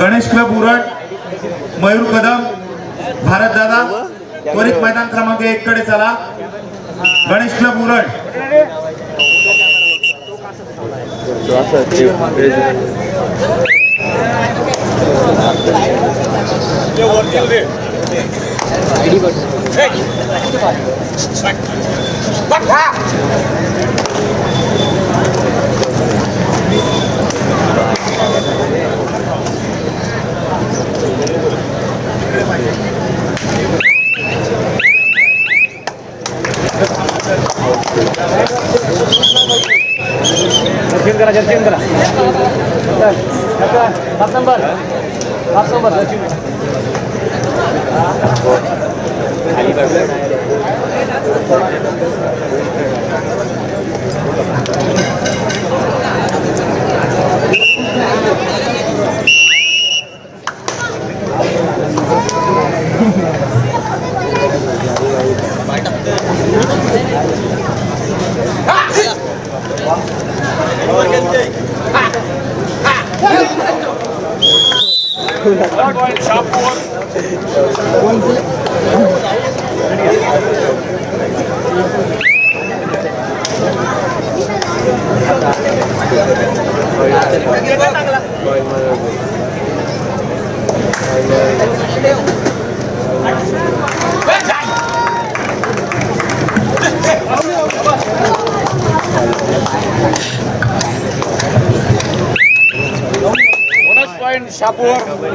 Ganesh club उरट Mayur Kadam Bharat दादा त्वरित मैदान क्रमांक एक कडे चला. गणेश क्लब उरण दर्शन करा दर्शन करा. चल, चल, सात नंबर. सात नंबर.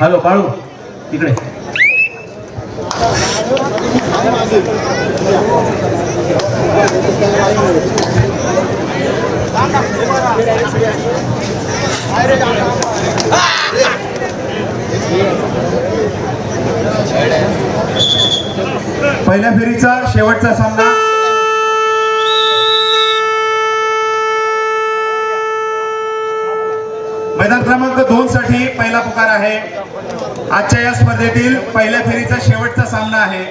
हॅलो बाळू तिकडे पहिल्या फेरीचा शेवटचा सामना. मैदान क्रमांक दोन साठी पहिला पुकार आहे. आजच्या या स्पर्धेतील पहिल्या फेरीचा शेवटचा सामना आहे.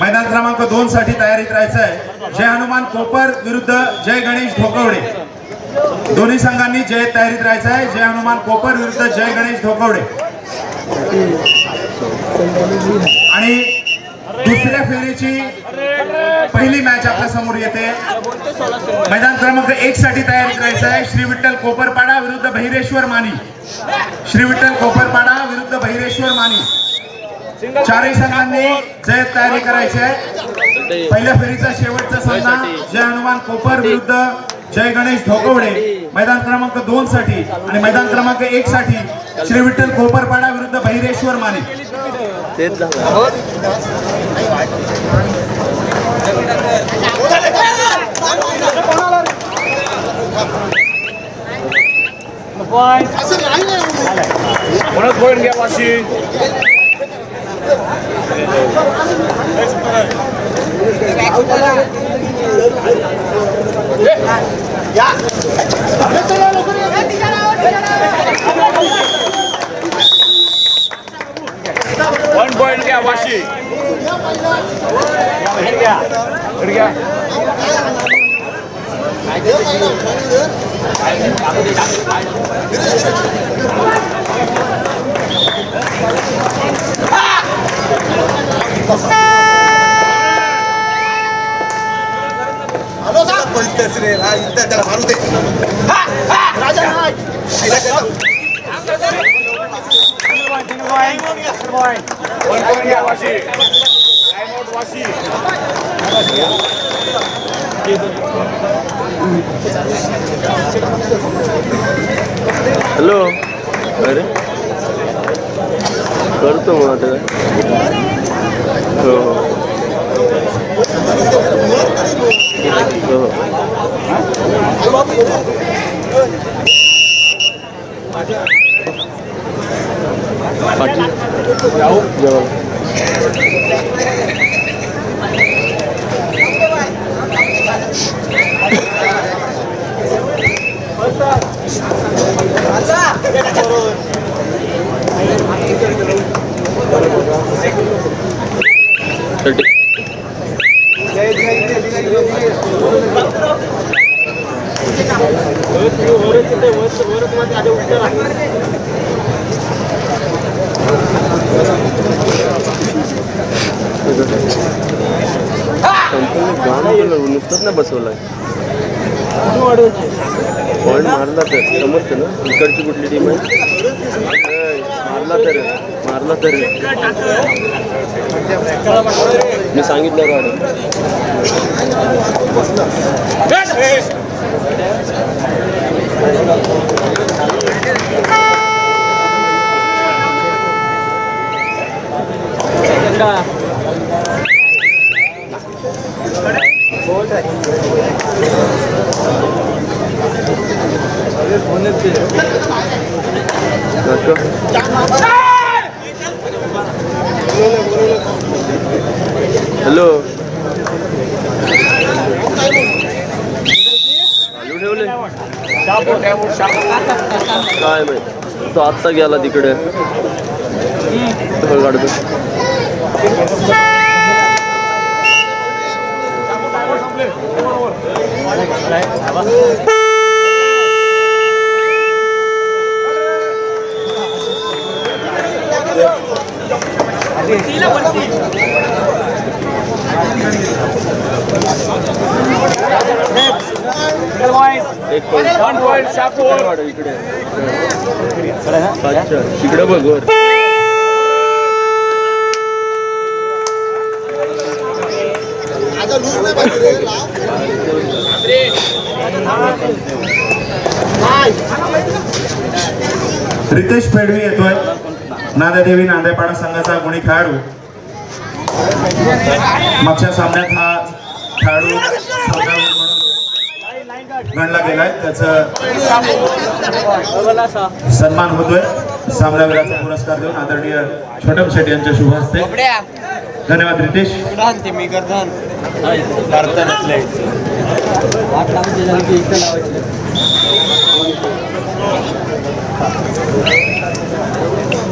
मैदान क्रमांक दोन साठी तयारीत राहायचं आहे जय हनुमान कोपर विरुद्ध जय गणेश ढोकवडे. दोन्ही संघांनी जय तयारीत राहायचं आहे जय हनुमान कोपर विरुद्ध जय गणेश ढोकवडे. आणि दुसऱ्या फेरीची पहिली मॅच आपल्यासमोर येते. मैदान क्रमांक एक साठी तयारी करायचं आहे. श्री विठ्ठल कोपरपाडा विरुद्ध बहिरेश्वर मानी. श्री विठ्ठल कोपरपाडा विरुद्ध बहिरेश्वर मानी. चारही संघांनी जय तयारी करायची आहे. पहिल्या फेरीचा शेवटचा सामना. जय हनुमान कोपर विरुद्ध जय गणेश ढोकवडे मैदान क्रमांक दोन साठी आणि मैदान क्रमांक एक साठी श्री विठ्ठल कोपरपाडा विरुद्ध बहिरेश्वर माने. तेच झालं पॉईंट बोनस पॉईंट घ्या वाशी वन पॉइंट घ्या वाशी पलटच रे हा इथं त्याला मारू दे आईला हॅलो अरे करतो मग आता काय हो हो हो पाटील जेवण थर्टी कंपनी नुसतंच ना बसवलं पॉईंट मारला तर समजतं ना इकडची कुठली टीम आहे? मारला तर मारला तर. मी सांगितलं गाडी हॅलो. चालू ठेवले काय माहीत? तो आत्ता गेला तिकडे. काढतो एक point. वन पॉइंट शापूर वाढव इकडे तिकडे बघ वर रितेश पेडवी येतोय. नादादेवी नांदेपाडा संघाचा गुणी खेळाडू. मागच्या सामन्यात हा खेळाडू म्हणून गणला गेलाय. त्याचं सन्मान होतोय. सामनावीराचा पुरस्कार देऊन आदरणीय छोटम शेट्टी यांच्या शुभ हस्ते. धन्यवाद Ritesh.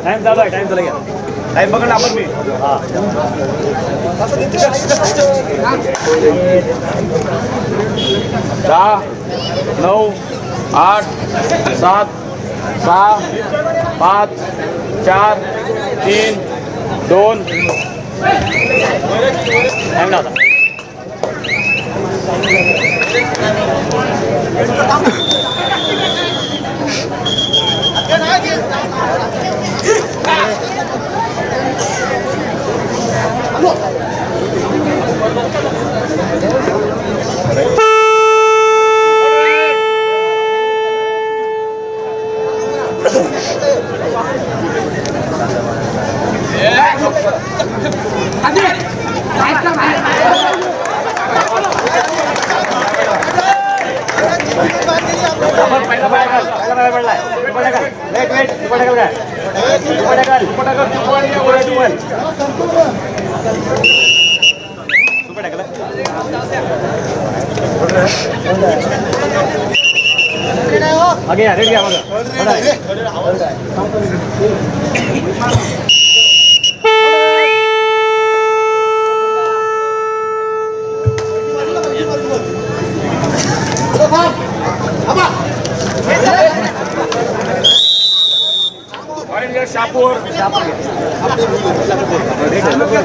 time चालू आहे टाइम चालू घ्या टाइम बघा ना आपण मी दहा नऊ आठ सात सहा पाच चार तीन दोन टाइम लावता आगे या रेडी या बघा पडा. ऑरेंज शापूर काय घ्या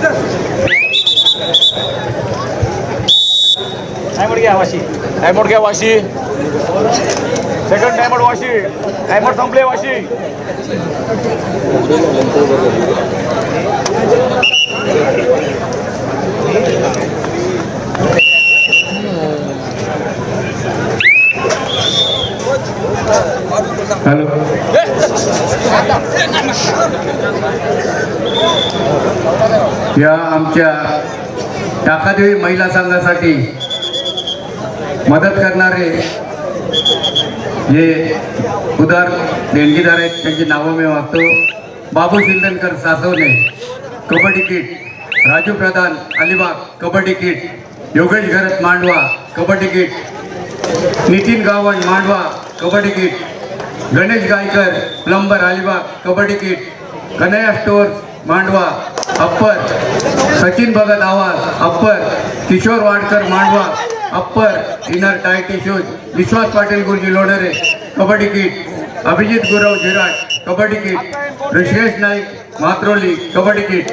वाशी डायमंड घ्या Vashi second diamond Vashi diamond संपले वाशी हॅलो या आमच्या टाकादेवी महिला संघासाठी मदत करणारे जे उदार देणगीदार आहेत त्यांची नावं मी वाचतो. Babu Shindankar Saswane kabaddi kit. Raju Pradhan Alibag kabaddi kit. Yogesh Gharat Mandwa kabaddi kit. Nitin Gavan Mandwa kabaddi kit. Ganesh Gaikar plumber Alibag kabaddi kit. Kanhaiya stores Mandwa upper Sachin Bhagat आवाज upper Kishor Wadkar Mandwa upper inner टायटी shoes Vishwas Patil Guruji Lodare kabaddi kit Abhijit Gurav Zirat kabaddi kit Rishikesh Naik Matroli kabaddi kit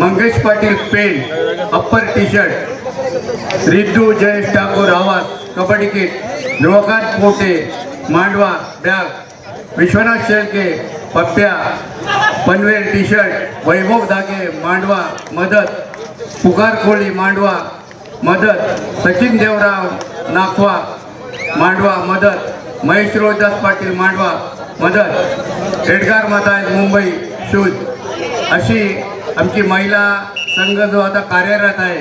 Mangesh Patil Pen upper T shirt Riddhu Jayesh Thakur आवाज kabaddi kit Navkant Pote Mandwa bag Vishwanath Shelke Pappya Panvel T shirt Vaibhav Dage Mandwa मदत पुकार कोळी मांडवा मदत सचिन देवराव नाखवा मांडवा मदत महेश रोहिदास पाटील मांडवा मदत Edgar मताज Mumbai shoes. अशी आमची महिला संघ जो आता कार्यरत आहे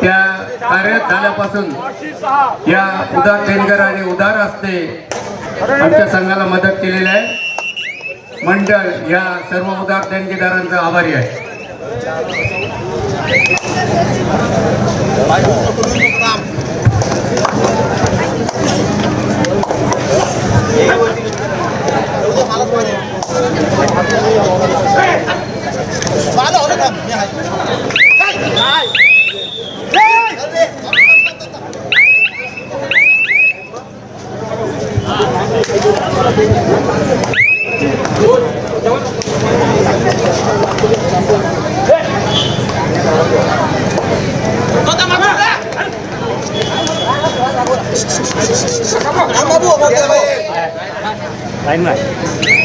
त्या कार्यरत झाल्यापासून या उदार देणगराने उदार असते आमच्या संघाला मदत केलेली आहे. मंडळ या सर्व उदार देणगीदारांचा आभारी आहे. लाईन नाही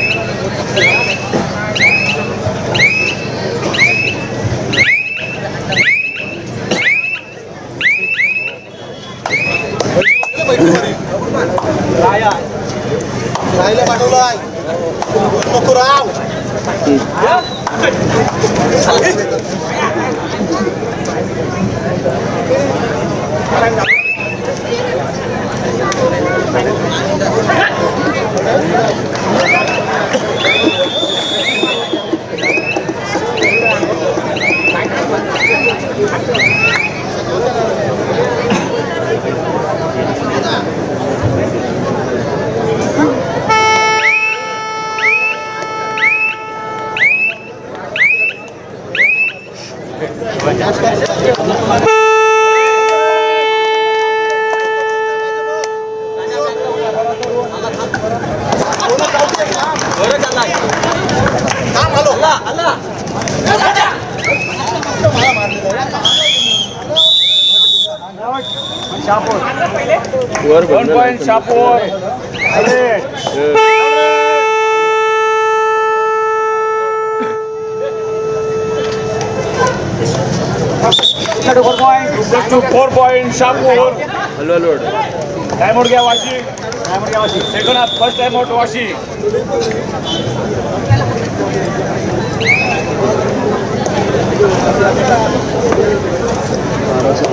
One point sharp four. to four point. Hello, hello. Time out, gaya. Time out. Second half, first time out, washi. Thank you. Vashi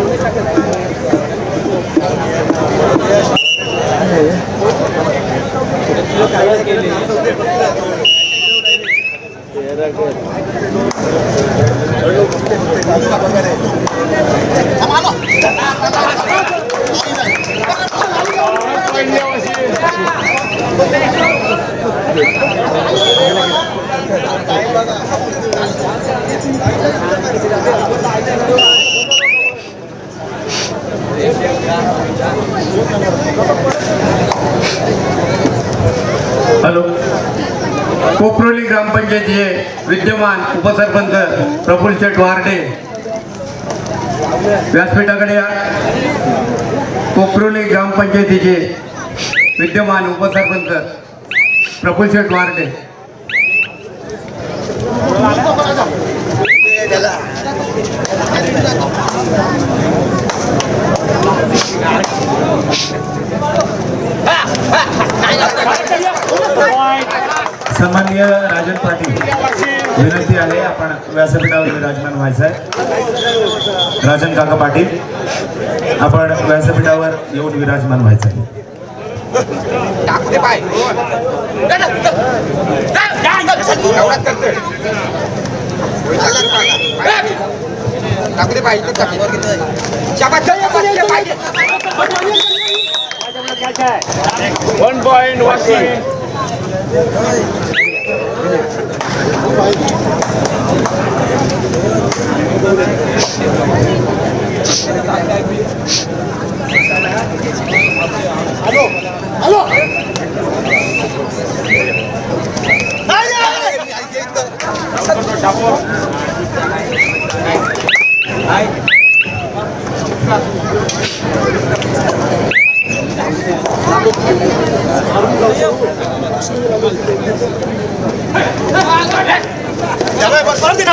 पहिल्या वाशी हॅलो कोपरोली ग्रामपंचायतीचे विद्यमान उपसरपंच प्रफुल्ल शेठ वार्डे. व्यासपीठाकडे कोपरोली ग्रामपंचायतीचे विद्यमान उपसरपंच प्रफुल्ल शेठ वार्डे. आहे. आपण व्यासपीठावर विराजमान व्हायचं आहे राजन काका पाटील. आपण व्यासपीठावर येऊन विराजमान व्हायचं आहे टाकू दे टाकू दे वन पॉईंट वाशी करू नको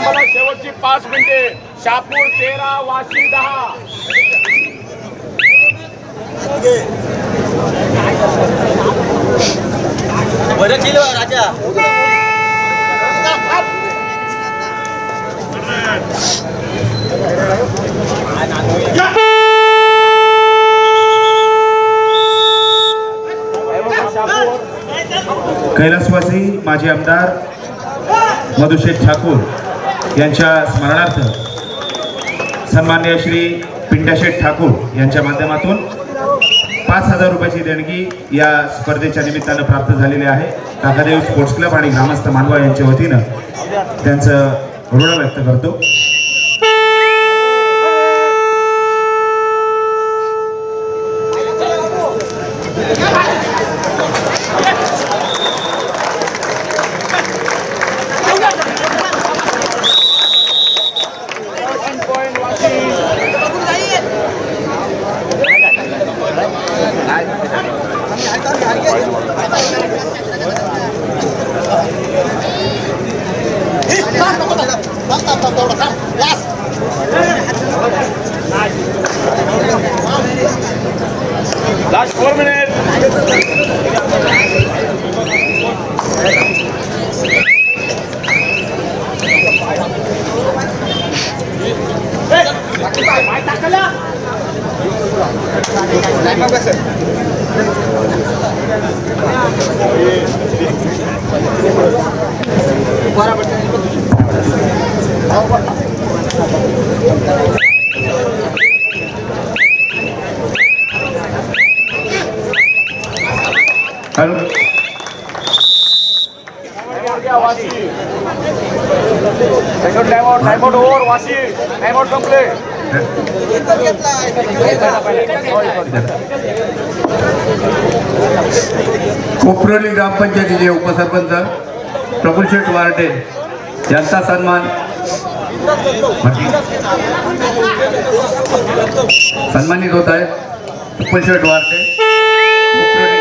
मला शेवटची पाच मिनिटे. शापूर तेरा वाशी दहा. बरं केलं राजा. कैलासवासी माजी आमदार मधुशेठ ठाकूर यांच्या स्मरणार्थ सन्मान्य श्री पिंडाशेठ ठाकूर यांच्या माध्यमातून पाच हजार रुपयाची देणगी या स्पर्धेच्या निमित्तानं प्राप्त झालेली आहे. काकादेव स्पोर्ट्स क्लब आणि ग्रामस्थ मानवा यांच्या वतीनं त्यांचं ऋण व्यक्त करतो. कोपरोली ग्रामपंचायतीचे उपसरपंच प्रफुल शेठ वारटे यांचा सन्मान सन्मानित होत आहे प्रफुल शेठ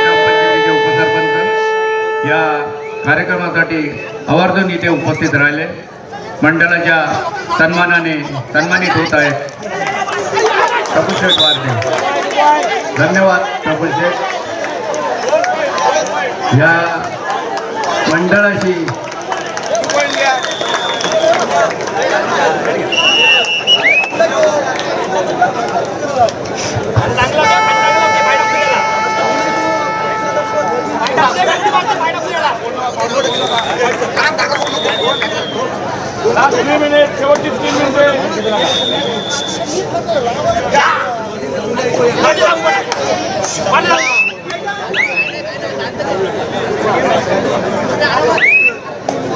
ग्रामपंचायतीचे उपसरपंच. या कार्यक्रमासाठी आवर्जून इथे उपस्थित राहिले. मंडळाच्या सन्मानाने सन्मानित होत आहेत. प्रफुल शेठ धन्यवाद प्रफुल शेठ या मंडळाशी लास्ट तीन मिनिट शेवटची तीन मिनिटे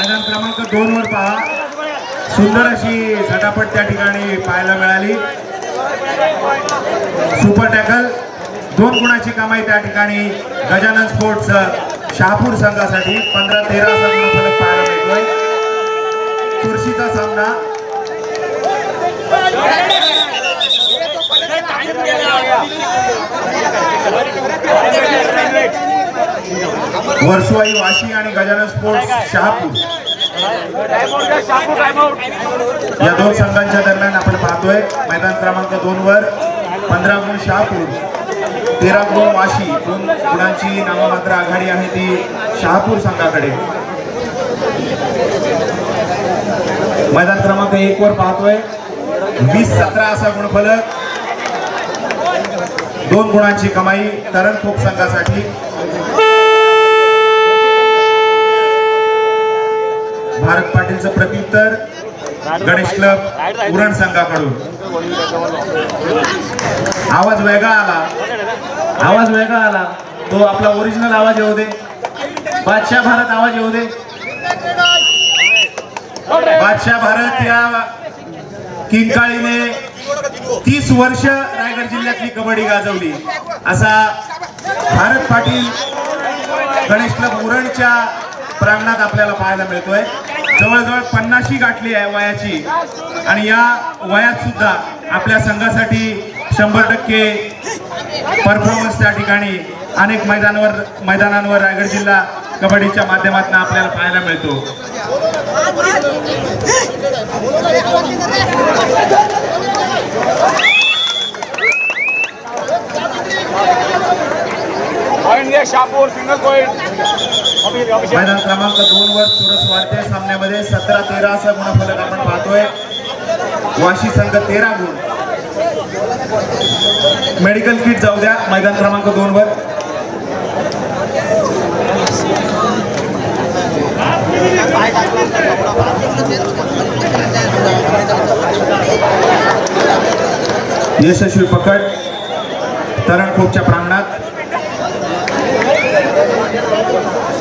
मैदान क्रमांक दोन वर पहा सुंदर अशी झटापट त्या ठिकाणी पाहायला मिळाली. सुपर टॅकल दोन गुणाची कमाई त्या ठिकाणी गजानन स्पोर्ट्स शहापूर संघासाठी. पंधरा तेरा असा गुणफलक पाहायला मिळतोय. चुरशीचा सामना. वर्सवाई वाशी आणि गजानन स्पोर्ट्स शहापूर. या दोन संघांच्या दरम्यान आपण पाहतोय मैदान क्रमांक दोन वर पंधरा गुण शहापूर तेरा गुण वाशी दोन गुणांची नाममात्र आघाडी आहे ती शहापूर संघाकडे. मैदान क्रमांक एक वर पाहतोय वीस सतरा असा गुणफलक दोन गुणांची कमाई तरण खोप संघासाठी. भारत पाटीलचं प्रत्युत्तर गणेश क्लब उरण संघाकडून. आवाज वेगळा आला. आवाज वेगळा आला. तो आपला ओरिजिनल आवाज येऊ दे. बादशाह भारत आवाज येऊ दे. बादशाह भारत या किंकाळीने तीस वर्ष रायगड जिल्ह्यातली कबड्डी गाजवली. असा भारत पाटील गणेश क्लब उरणच्या प्रांगणात आपल्याला पाहायला मिळतोय. जवळजवळ पन्नाशी गाठली आहे वयाची. आणि या वयात सुद्धा आपल्या संघासाठी शंभर टक्के परफॉर्मन्स त्या ठिकाणी अनेक मैदानावर मैदानांवर रायगड जिल्हा कबड्डीच्या माध्यमातून आपल्याला पाहायला मिळतो. पॉईंट घ्या शापूर सिंगल पॉईंट मैदान क्रमांक दोन वर सुरस वाढते. सामन्यामध्ये सतरा तेरा असा गुणफलक आपण पाहतोय. वाशी संघ तेरा गुण. मेडिकल किट जाऊ द्या. मैदान क्रमांक दोन वर. यशस्वी पकड. तरणखोपच्या प्रांगणात.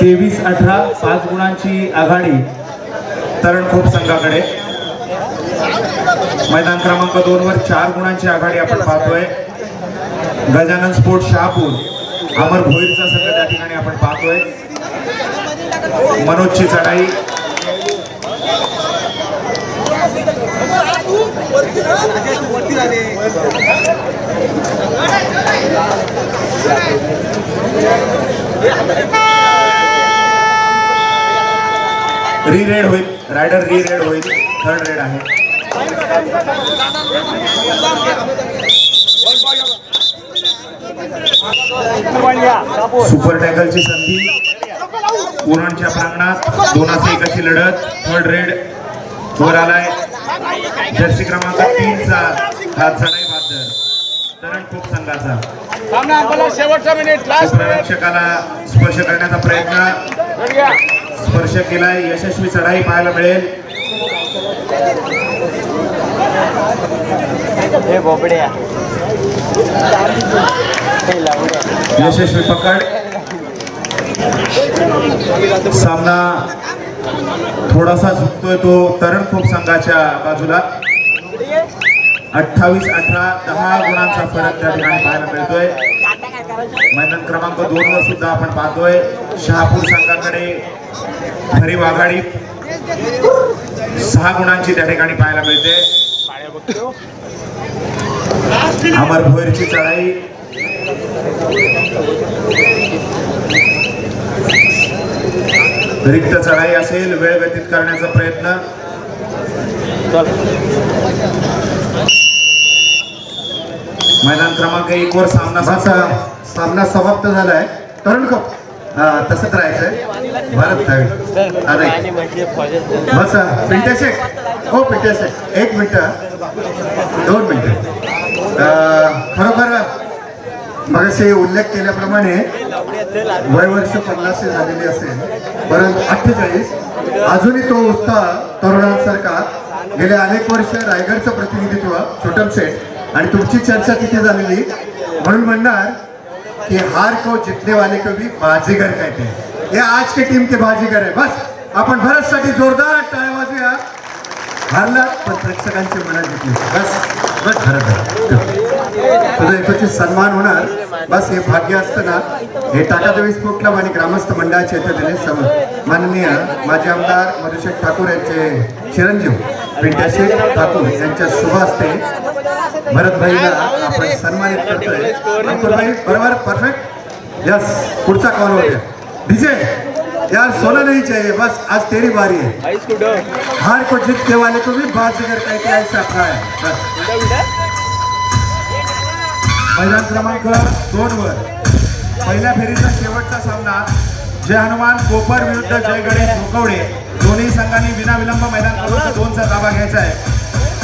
तेवीस अठरा पाच गुणांची आघाडी तरणखोप संघाकडे. मैदान क्रमांक दोन वर चार गुणांची आघाडी आपण पाहतोय. गजानन स्पोर्ट शहापूर अमर भोईरचा संघ त्या ठिकाणी आपण पाहतोय. मनोजची चढाई री रेड होईल. रायडर री रेड होईल. थर्ड रेड आहे. सुपर टॅकलची संधी. पुरणच्या प्रांगणात दोनाचे एकाची लढत. थर्ड रेड वर आलाय जर्सी क्रमांक तीनचा हा चढाई खूप संघाचा. स्पर्श करण्याचा प्रयत्न. स्पर्श केलाय यशस्वी चढाई पाहायला मिळेल. यशस्वी पकड. सामना थोडासा झुकतोय तो तरण खूप संघाच्या बाजूला. अठ्ठावीस अठरा दहा गुणांचा फरक त्या ठिकाणी पाहायला मिळतोय. मैदान क्रमांक दोन वर सुद्धा आपण पाहतोय. शहापूर संघाकडे खरी वाघाडी. सहा गुणांची त्या ठिकाणी पाहायला मिळते. अमर भोईरची चढाई. रिक्त चढाई असेल वेळ व्यतीत करण्याचा प्रयत्न. मैदान क्रमांक एक वर सामना असा सामना समाप्त झालाय. तरुण कप तसंच राहायचंय भारत दहावी अरे बस. पिंट्या शेख. हो पिंट्या शेख. एक मिनिट दोन मिनिट. खरोखर मग उल्लेख केल्याप्रमाणे वय वर्ष पन्नासशे झालेली असेल परंतु अठ्ठेचाळीस. अजूनही तो उत्साह तरुणांसारखा गेले अनेक वर्ष रायगडचं प्रतिनिधित्व छोटम सेठ आणि तुमची चर्चा तिथे झालेली. म्हणून म्हणणार कि हार को जितने वाले को भी बाजीगर कहते हैं. ये आज के टीम के बाजीगर है. बस आपण भारतसाठी जोरदार टाळ्या वाजूया हारला पण प्रेक्षकांची मनात घेतली बस बस भारत आहे. तुझा एकोची सन्मान होणार. बस हे भाग्य असतं ना हे टाका देवी स्पोर्ट आणि ग्रामस्थ मंडळाचे दिले सम माननीय माजी आमदार मधुशेख ठाकूर यांचे चिरंजीव पिंट्याशेख ठाकूर यांच्या शुभ हस्ते भरतभाईला आपण सन्मानित करतोय. अंकुरभाई बरोबर? परफेक्ट यस पुढचा कॉल हो डीजे यार सोना नहीं चाहिए बस आज तेरी बारी है हार को जीतने वाले को भी बाजीगर कहते ऐसा है बस. मैदान क्रमांक दोन वर. पहिल्या फेरीचा शेवटचा सामना जय हनुमान कोपर विरुद्ध जय गणेश भोकवडे दोन्ही संघांनी विनाविलंब मैदान क्रमांक दोनचा ताबा घ्यायचा आहे.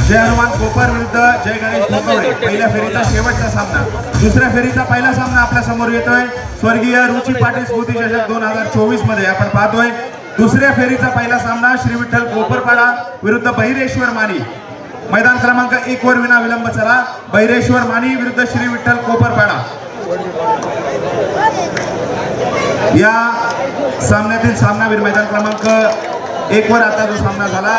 जय हनुमान कोपर विरुद्ध जय गणेश भोकवडे पहिल्या फेरीचा शेवटचा सामना. दुसऱ्या फेरीचा पहिला सामना आपल्यासमोर येतोय. स्वर्गीय रुची पाटील स्मृती चषक दोन हजार चोवीसमध्ये आपण पाहतोय. दुसऱ्या फेरीचा पहिला सामना श्री विठ्ठल कोपरपाडा विरुद्ध बहिरेश्वर मानी. मैदान क्रमांक एक वर विना विलंब चला. बैरेश्वर मानी विरुद्ध श्री विठ्ठल कोपरपाडा. या सामन्यातील सामनावीर मैदान क्रमांक एक वर आता जो सामना झाला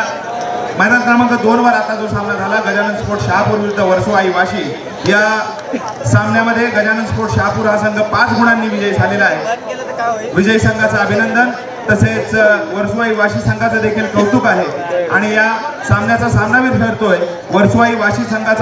मैदान क्रमांक दोन वर आता जो सामना झाला गजानन स्पोर्ट शहापूर विरुद्ध वर्सोवाई वाशी. या सामन्यामध्ये गजानन स्पोर्ट शहापूर हा संघ पाच गुणांनी विजयी झालेला आहे. विजयी संघाचं अभिनंदन. तसेच वर्सुवाई वाशी संघाचं देखील कौतुक आहे. आणि या सामन्याचा सामनावीर ठरतोय वर्सुवाई वाशी संघाचा